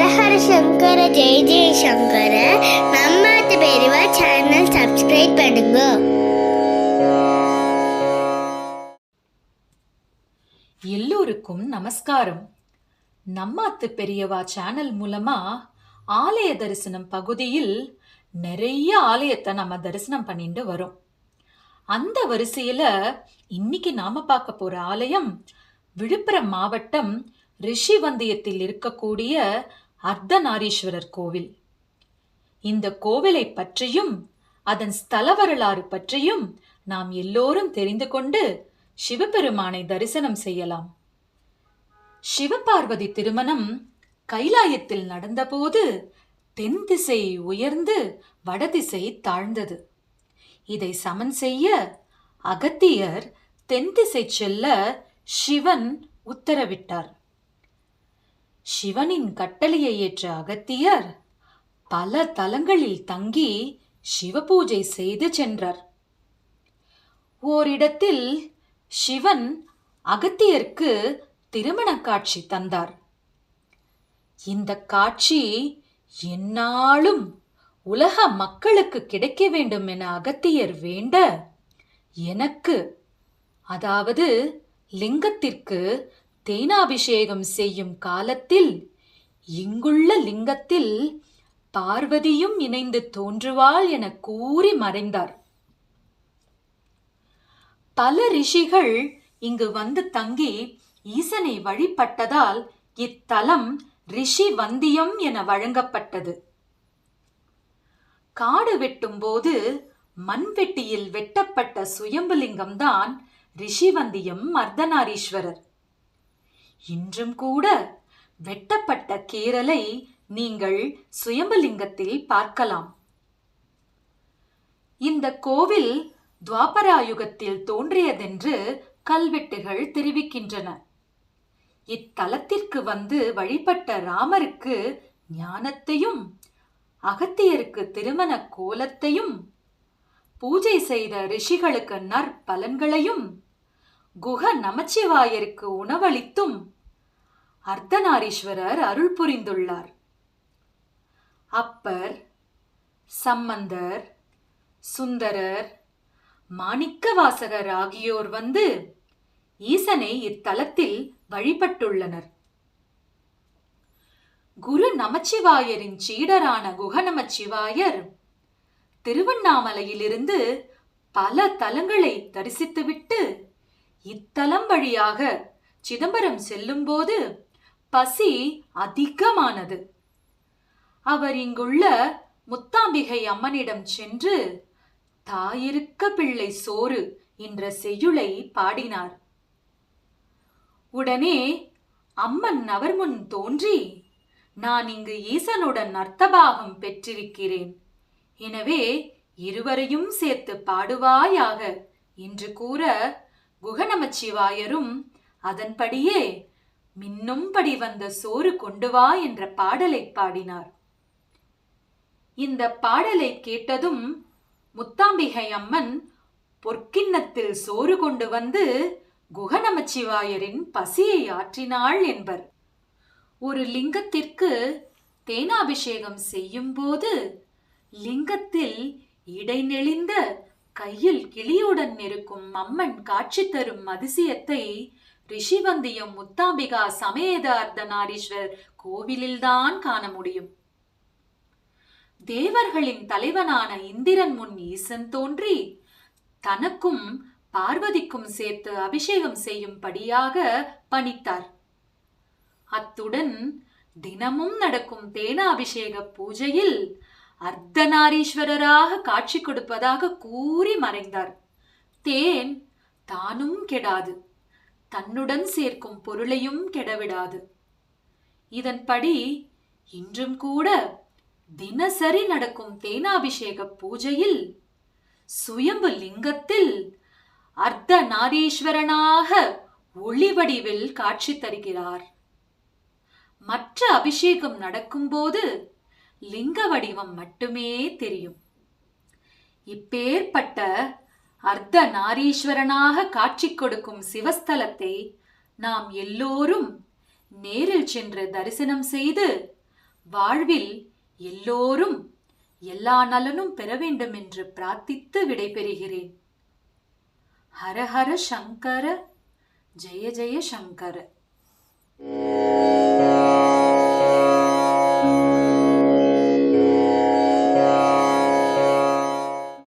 ஹரஹர சங்கர ஜெய ஜெய சங்கர நம்மாத்து பெரியவா channel subscribe பண்ணுங்க எல்லோருக்கும் நமஸ்காரம் நம்மாத்து பெரியவா சேனல் மூலமா ஆலய தரிசனம் பகுதியில் நிறைய ஆலயத்தை நம்ம தரிசனம் பண்ணிட்டு வரோம் அந்த வரிசையில இன்னைக்கு நாம பார்க்க போற ஆலயம் விழுப்புரம் மாவட்டம் ரிஷிவந்தியத்தில் இருக்கக்கூடிய அர்த்தநாரீஸ்வரர் கோவில். இந்த கோவிலை பற்றியும் அதன் ஸ்தல வரலாறு பற்றியும் நாம் எல்லோரும் தெரிந்து கொண்டு சிவபெருமானை தரிசனம் செய்யலாம். சிவபார்வதி திருமணம் கைலாயத்தில் நடந்தபோது தென் திசை உயர்ந்து வடதிசை தாழ்ந்தது. இதை சமன் செய்ய அகத்தியர் தென் திசை செல்ல சிவன் உத்தரவிட்டார். சிவனின் கட்டளையை ஏற்ற அகத்தியர் பல தலங்களில் தங்கி சிவபூஜை செய்து சென்றார். ஓரிடத்தில் சிவன் அகத்தியருக்கு திருமண காட்சி தந்தார். இந்த காட்சி எந்நாளும் உலக மக்களுக்கு கிடைக்க வேண்டும் என அகத்தியர் வேண்ட எனக்கு அதாவது லிங்கத்திற்கு தேனாபிஷேகம் செய்யும் காலத்தில் இங்குள்ள லிங்கத்தில் பார்வதியும் இணைந்து தோன்றுவாள் என கூறி மறைந்தார். பல ரிஷிகள் இங்கு வந்து தங்கி ஈசனை வழிபட்டதால் இத்தலம் ரிஷி வந்தியம் என வழங்கப்பட்டது. காடு வெட்டும்போது மண்வெட்டியில் வெட்டப்பட்ட சுயம்புலிங்கம்தான் ரிஷிவந்தியம் மர்தனாரீஸ்வரர். இன்றும் கூட வெட்டப்பட்ட கேரலை நீங்கள் சுயம்பலிங்கத்தில் பார்க்கலாம். இந்த கோவில் துவாபராயுகத்தில் தோன்றியதென்று கல்வெட்டுகள் தெரிவிக்கின்றன. இத்தலத்திற்கு வந்து வழிபட்ட ராமருக்கு ஞானத்தையும் அகத்தியருக்கு திருமண கோலத்தையும் பூஜை செய்த ரிஷிகளுக்கு நற்பலன்களையும் குக நமச்சிவாயருக்கு உணவளித்தும் அர்த்தநாரீஸ்வரர் அருள் புரிந்துள்ளார். அப்பர் சம்பந்தர் சுந்தரர் மாணிக்கவாசகர் ஆகியோர் வந்து ஈசனை இத்தலத்தில் வழிபட்டுள்ளனர். குரு நமச்சிவாயரின் சீடரான குக நமச்சிவாயர் திருவண்ணாமலையிலிருந்து பல தலங்களை தரிசித்துவிட்டு இத்தலம் வழியாக சிதம்பரம் செல்லும்போது பசி அதிகமானது. அவர் இங்குள்ள முத்தாம்பிகை அம்மனிடம் சென்று தாயிருக்க பிள்ளை சோறு என்ற செய்யுளை பாடினார். உடனே அம்மன் அவர் முன் தோன்றி நான் இங்கு ஈசனுடன் அர்த்தபாகம் பெற்றிருக்கிறேன். எனவே இருவரையும் சேர்த்து பாடுவாயாக என்று கூற குகநமச்சிவாயரும் அதன்படியே மின்னும்படி வந்த சோறு கொண்டு வா என்ற பாடலை பாடினார். இந்த பாடலை கேட்டதும் முத்தாம்பிகை அம்மன் பொற்கிண்ணத்தில் சோறு கொண்டு வந்து குகநமச்சிவாயரின் பசியை ஆற்றினாள் என்பர். ஒரு லிங்கத்திற்கு தேனாபிஷேகம் செய்யும் போது லிங்கத்தில் இடைநெளிந்த கையில் கிளியுடன் இருக்கும் அம்மன் காட்சி தரும் அதிசயத்தை ரிஷிவந்தியம் முத்தாம்பிகா சமேத அர்த்தநாரீஸ்வர் கோவிலில்தான் காண முடியும். தேவர்களின் தலைவனான இந்திரன் முன் ஈசன் தோன்றி தனக்கும் பார்வதிக்கும் சேர்த்து அபிஷேகம் செய்யும்படியாக பணித்தார். அத்துடன் தினமும் நடக்கும் தேனாபிஷேக பூஜையில் அர்த்தநாரீஸ்வரராக காட்சி கொடுப்பதாக கூறி மறைந்தார். தேன் தானும் கெடாது. தன்னுடன் சேர்க்கும் பொருளையும் கெடவிடாது. இதன்படி இன்றும் கூட தினசரி நடக்கும் தேனாபிஷேக பூஜையில் சுயம்பு லிங்கத்தில் அர்த்த நாரீஸ்வரனாக ஒளி வடிவில் காட்சி தருகிறார். மற்ற அபிஷேகம் நடக்கும்போது லிங்க வடிவம் மட்டுமே தெரியும். இப்பேற்பட்ட அர்த்த நாரீஸ்வரனாக காட்சி கொடுக்கும் சிவஸ்தலத்தை நாம் எல்லோரும் நேரில் சென்று தரிசனம் செய்து வாழ்வில் எல்லோரும் எல்லா நலனும் பெற வேண்டும் என்று பிரார்த்தித்து விடைபெறுகிறேன். ஹரஹர சங்கர ஜெய ஜெய சங்கர.